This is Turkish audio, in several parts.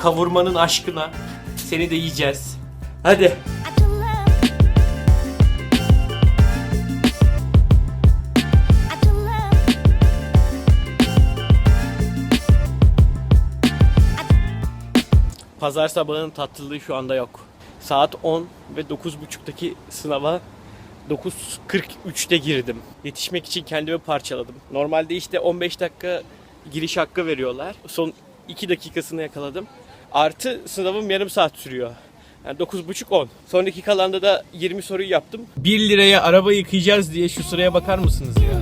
kavurmanın aşkına seni de yiyeceğiz. Hadi. Pazar sabahının tatlılığı şu anda yok. Saat 10 ve 9.30'daki sınava 9.43'te girdim. Yetişmek için kendimi parçaladım. Normalde işte 15 dakika giriş hakkı veriyorlar. Son 2 dakikasını yakaladım. Artı sınavım yarım saat sürüyor. Yani 9.30-10. Sonraki kalanda da 20 soruyu yaptım. 1 liraya araba yıkayacağız diye şu sıraya bakar mısınız ya?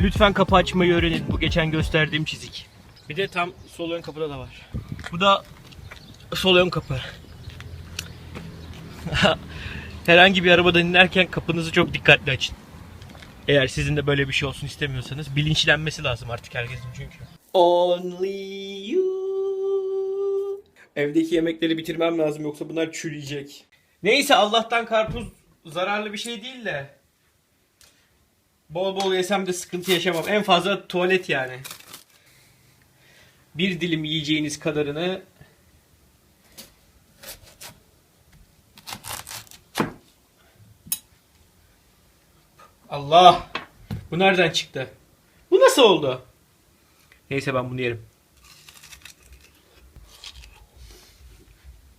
Lütfen kapı açmayı öğrenin. Bu geçen gösterdiğim çizik. Bir de tam sol ön kapıda da var. Bu da sol ön kapı. Herhangi bir arabada inerken kapınızı çok dikkatli açın. Eğer sizin de böyle bir şey olsun istemiyorsanız bilinçlenmesi lazım artık herkesin çünkü. Only you. Evdeki yemekleri bitirmem lazım yoksa bunlar çürüyecek. Neyse Allah'tan karpuz zararlı bir şey değil de Bol bol yesem de sıkıntı yaşamam. En fazla tuvalet yani. Bir dilim yiyeceğiniz kadarını Allah! Bu nereden çıktı? Bu nasıl oldu? Neyse ben bunu yerim.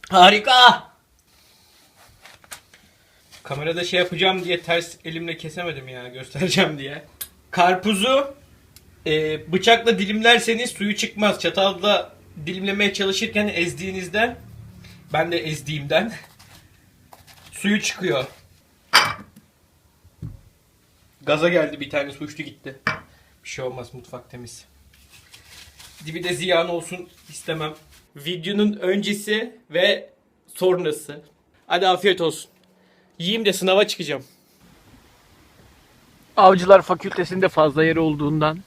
Harika! Kamerada şey yapacağım diye ters elimle kesemedim ya göstereceğim diye. Karpuzu e, bıçakla dilimlerseniz suyu çıkmaz. Çatalla dilimlemeye çalışırken ezdiğinizden ben de ezdiğimden suyu çıkıyor. Gaza geldi bir tane su uçtu gitti. Bir şey olmaz mutfak temiz. Dibi de ziyan olsun istemem. Videonun öncesi ve sonrası. Hadi afiyet olsun. Yiyeyim de sınava çıkacağım. Avcılar Fakültesinde fazla yer olduğundan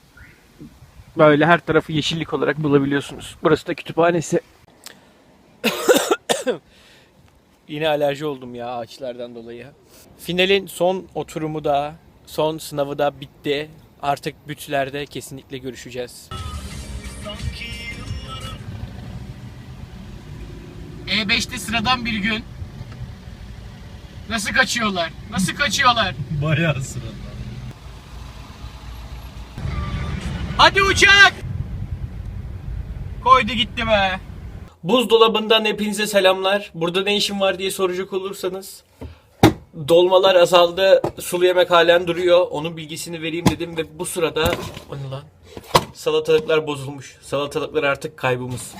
böyle her tarafı yeşillik olarak bulabiliyorsunuz. Burası da kütüphanesi. Yine alerji oldum ya ağaçlardan dolayı. Finalin son oturumu da, son sınavı da bitti. Artık bütlerde kesinlikle görüşeceğiz. E5'te sıradan bir gün. Nasıl kaçıyorlar? Nasıl kaçıyorlar? Bayağı sırada. Hadi uçak! Koydu gitti be. Buzdolabından hepinize selamlar. Burada ne işim var diye soracak olursanız. Dolmalar azaldı. Sulu yemek halen duruyor. Onun bilgisini vereyim dedim ve bu sırada o lan? Salatalıklar bozulmuş. Salatalıklar artık kaybımız.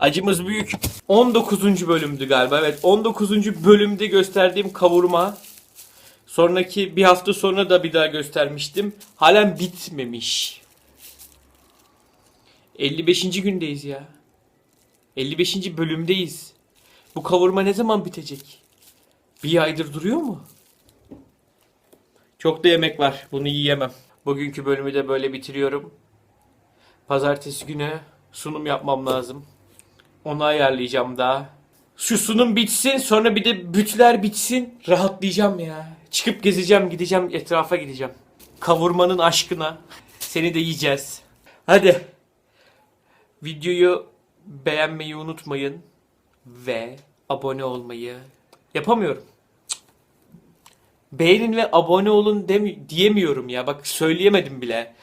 Acımız büyük. 19. bölümdü galiba. Evet 19. bölümde gösterdiğim kavurma. Sonraki bir hafta sonra da bir daha göstermiştim. Halen bitmemiş. 55. gündeyiz ya. 55. bölümdeyiz. Bu kavurma ne zaman bitecek? Bir aydır duruyor mu? Çok da yemek var. Bunu yiyemem. Bugünkü bölümü de böyle bitiriyorum. Pazartesi günü sunum yapmam lazım. Onu ayarlayacağım daha. Şu sunum bitsin sonra bir de bütler bitsin. Rahatlayacağım ya. Çıkıp gezeceğim gideceğim etrafa gideceğim. Kavurmanın aşkına seni de yiyeceğiz. Hadi. Videoyu beğenmeyi unutmayın. Ve abone olmayı yapamıyorum. Beğenin ve abone olun demi- diyemiyorum ya. Bak söyleyemedim bile.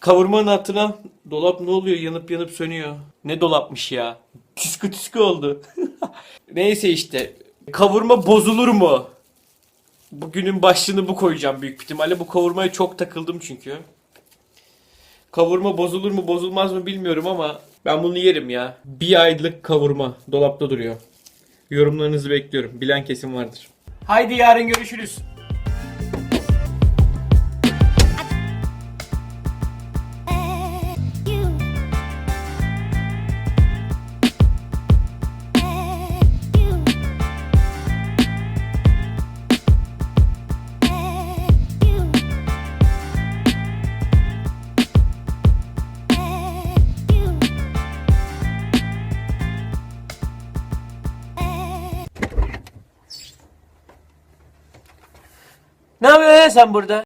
Kavurmanın altına dolap ne oluyor yanıp yanıp sönüyor. Ne dolapmış ya. Tüskü tüskü oldu. Neyse işte. Kavurma bozulur mu? Bugünün başlığını bu koyacağım büyük ihtimalle. Bu kavurmaya çok takıldım çünkü. Kavurma bozulur mu bozulmaz mı bilmiyorum ama ben bunu yerim ya. Bir aylık kavurma dolapta duruyor. Yorumlarınızı bekliyorum. Bilen kesim vardır. Haydi yarın görüşürüz. Ne yapıyorsun ya sen burada?